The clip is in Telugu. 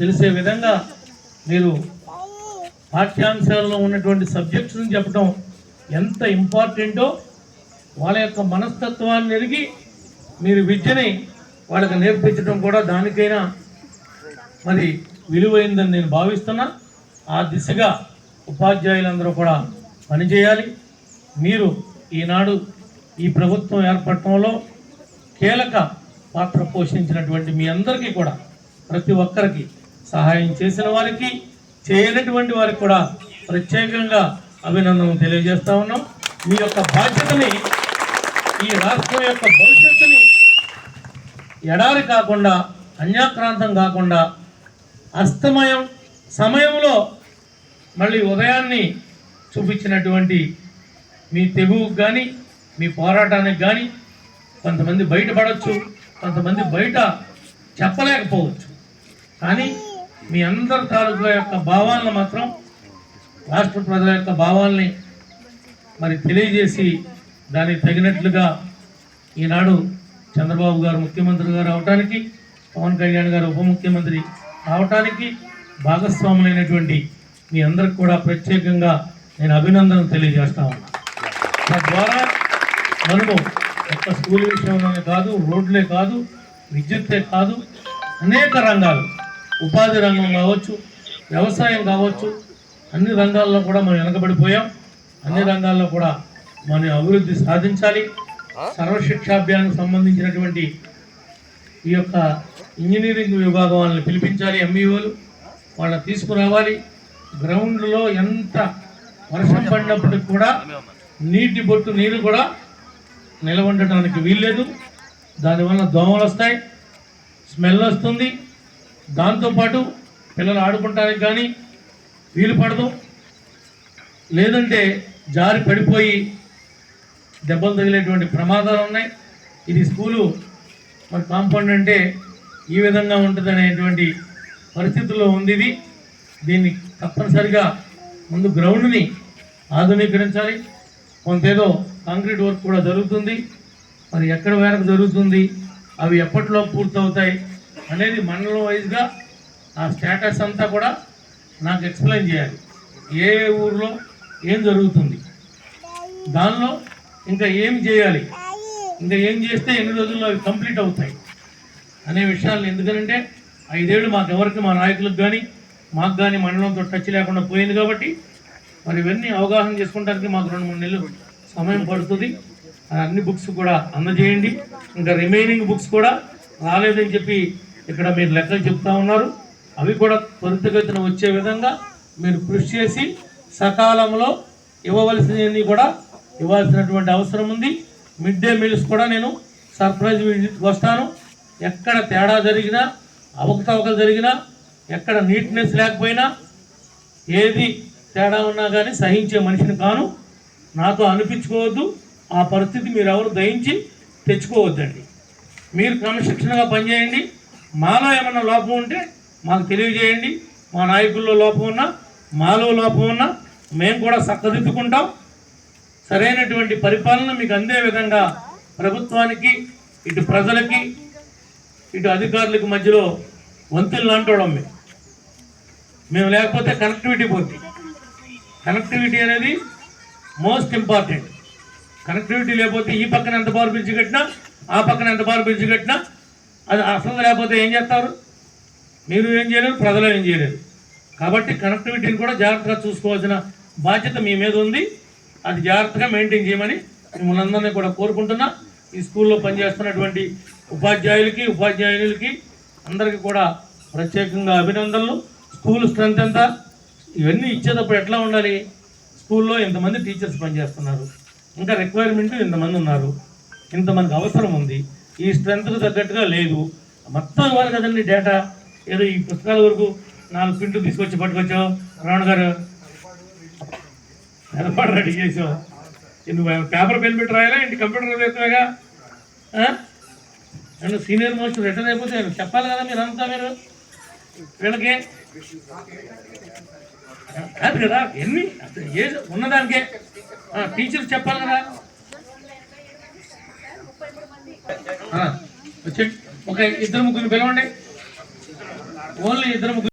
తెలిసే విధంగా మీరు పాఠ్యాంశాల్లో ఉన్నటువంటి సబ్జెక్ట్స్ని చెప్పడం ఎంత ఇంపార్టెంటో వాళ్ళ యొక్క మనస్తత్వాన్ని ఎరిగి మీరు విద్యని వాళ్ళకి నేర్పించడం కూడా దానికైనా మరి విలువైందని నేను భావిస్తున్నా. ఆ దిశగా ఉపాధ్యాయులందరూ కూడా పనిచేయాలి. మీరు ఈనాడు ఈ ప్రభుత్వం ఏర్పడటంలో కీలక పాత్ర పోషించినటువంటి మీ అందరికీ కూడా ప్రతి ఒక్కరికి సహాయం చేసిన వారికి చేయనటువంటి వారికి కూడా ప్రత్యేకంగా అభినందనలు తెలియజేస్తా ఉన్నాం. మీ యొక్క బాధ్యతని ఈ రాష్ట్రం యొక్క భవిష్యత్తుని ఎడారి కాకుండా అన్యాక్రాంతం కాకుండా అస్తమయం సమయంలో మళ్ళీ ఉదయాన్ని చూపించినటువంటి మీ తెగువకు కానీ మీ పోరాటానికి కానీ కొంతమంది బయటపడవచ్చు కొంతమంది బయట చెప్పలేకపోవచ్చు. కానీ మీ అందరి తాలూకా యొక్క భావాలను మాత్రం రాష్ట్ర ప్రజల యొక్క భావాల్ని మరి తెలియజేసి దానికి తగినట్లుగా ఈనాడు చంద్రబాబు గారు ముఖ్యమంత్రి గారు అవటానికి పవన్ కళ్యాణ్ గారు ఉప ముఖ్యమంత్రి అవటానికి భాగస్వాములైనటువంటి మీ అందరికి కూడా ప్రత్యేకంగా నేను అభినందనలు తెలియజేస్తా ఉన్నా. తద్వారా మనము ఒక్క స్కూల్ విషయంలోనే కాదు రోడ్లే కాదు విద్యుత్తే కాదు అనేక రంగాలు ఉపాధి రంగం కావచ్చు వ్యవసాయం కావచ్చు అన్ని రంగాల్లో కూడా మనం వెనకబడిపోయాం. అన్ని రంగాల్లో కూడా మనం అభివృద్ధి సాధించాలి. సర్వశిక్షాభియానికి సంబంధించినటువంటి ఈ యొక్క ఇంజనీరింగ్ విభాగం వాళ్ళని పిలిపించాలి ఎంఈఓలు. వాళ్ళని తీసుకురావాలి. గ్రౌండ్లో ఎంత వర్షం పడినప్పటికి కూడా నీటి బొట్టు నీరు కూడా నిలబడటానికి వీల్లేదు. దానివల్ల దోమలు వస్తాయి స్మెల్ వస్తుంది. దాంతోపాటు పిల్లలు ఆడుకుంటానికి కానీ వీలు పడదు. లేదంటే జారి పడిపోయి దెబ్బలు తగిలేటువంటి ప్రమాదాలు ఉన్నాయి. ఇది స్కూలు మరి కాంపౌండ్ అంటే ఈ విధంగా ఉంటుంది అనేటువంటి పరిస్థితుల్లో ఉంది ఇది. దీన్ని తప్పనిసరిగా ముందు గ్రౌండ్ని ఆధునీకరించాలి. కొంతేదో కాంక్రీట్ వర్క్ కూడా జరుగుతుంది. మరి ఎక్కడ మేరకు జరుగుతుంది? అవి ఎప్పట్లో పూర్తవుతాయి? అనేది మండలం వైజ్గా ఆ స్టేటస్ అంతా కూడా నాకు ఎక్స్ప్లెయిన్ చేయాలి. ఏ ఊర్లో ఏం జరుగుతుంది? దానిలో ఇంకా ఏం చేయాలి? ఇంకా ఏం చేస్తే ఎన్ని రోజుల్లో అవి కంప్లీట్ అవుతాయి? అనే విషయాలు ఎందుకనంటే ఐదేళ్ళు మాకు ఎవరికి మా నాయకులకు కానీ మాకు కానీ మండలంతో టచ్ లేకుండా పోయింది కాబట్టి మరి ఇవన్నీ అవగాహన చేసుకోవడానికి మాకు రెండు మూడు నెలలు సమయం పడుతుంది. అన్ని బుక్స్ కూడా అందజేయండి. ఇంకా రిమైనింగ్ బుక్స్ కూడా రాలేదని చెప్పి ఇక్కడ మీరు లెక్కలు చెప్తా ఉన్నారు. అవి కూడా త్వరితగతిన వచ్చే విధంగా మీరు కృషి చేసి సకాలంలో ఇవ్వవలసినవి కూడా ఇవ్వాల్సినటువంటి అవసరం ఉంది. మిడ్ డే మీల్స్ కూడా నేను సర్ప్రైజ్ విజిట్కి వస్తాను. ఎక్కడ తేడా జరిగినా అవకతవకలు జరిగినా ఎక్కడ నీట్నెస్ లేకపోయినా ఏది తేడా ఉన్నా కానీ సహించే మనిషిని కాను. నాతో అనిపించుకోవద్దు. ఆ పరిస్థితి మీరు ఎవరు దయించి తెచ్చుకోవద్దండి. మీరు క్రమశిక్షణగా పనిచేయండి. మాలో ఏమన్నా లోపం ఉంటే మాకు తెలియజేయండి. మా నాయకుల్లో లోపం ఉన్నా మాలో లోపం ఉన్నా మేము కూడా చక్కదిద్దుకుంటాం. సరైనటువంటి పరిపాలన మీకు అందే విధంగా ప్రభుత్వానికి ఇటు ప్రజలకి ఇటు అధికారులకు మధ్యలో వంతులు లాంటోడం మేము. మేము లేకపోతే కనెక్టివిటీ పోతుంది కనెక్టివిటీ అనేది మోస్ట్ ఇంపార్టెంట్. కనెక్టివిటీ లేకపోతే ఈ పక్కన ఎంత పవర్ పిలిచి కట్టినా ఆ పక్కన ఎంత పవర్ పిలిచి కట్టినా అది అసలు లేకపోతే ఏం చేస్తారు? మీరు ఏం చేయలేరు ప్రజలు ఏం చేయలేరు. కాబట్టి కనెక్టివిటీని కూడా జాగ్రత్తగా చూసుకోవాల్సిన బాధ్యత మీ మీద ఉంది. అది జాగ్రత్తగా మెయింటైన్ చేయమని మిమ్మల్ని అందరినీ కూడా కోరుకుంటున్నా. ఈ స్కూల్లో పనిచేస్తున్నటువంటి ఉపాధ్యాయులకి ఉపాధ్యాయులకి అందరికీ కూడా ప్రత్యేకంగా అభినందనలు. స్కూల్ స్ట్రెంత్ ఎంత? ఇవన్నీ ఇచ్చేటప్పుడు ఎట్లా ఉండాలి? స్కూల్లో ఇంతమంది టీచర్స్ పనిచేస్తున్నారు. ఇంకా రిక్వైర్మెంట్ ఇంతమంది ఉన్నారు. ఇంతమందికి అవసరం ఉంది. ఈ స్ట్రెంత్కు తగ్గట్టుగా లేదు. మొత్తం ఇవ్వాలి కదండి డేటా ఏదో ఈ పుస్తకాల వరకు నాలుగు ప్రింట్లు తీసుకొచ్చి పట్టుకొచ్చావు. రావణ గారు ఏర్పాటు రెడీ చేసావు. నువ్వు పేపర్ పెన్ పెట్టి రాయాలా ఇంటి కంప్యూటర్ వేస్తాగా అండ్ సీనియర్ మోస్ట్ రిటర్న్ అయిపోతే చెప్పాలి కదా మీరు అంతా మీరు? వీళ్ళకి? కాదు కదా ఎన్ని? ఉన్నదానికే. టీచర్ చెప్పాలి కదా ఆ, వచ్చేయండి ఒక ఇద్దరు ముగ్గురు పిలవండి. ఓన్లీ ఇద్దరు ముగ్గురు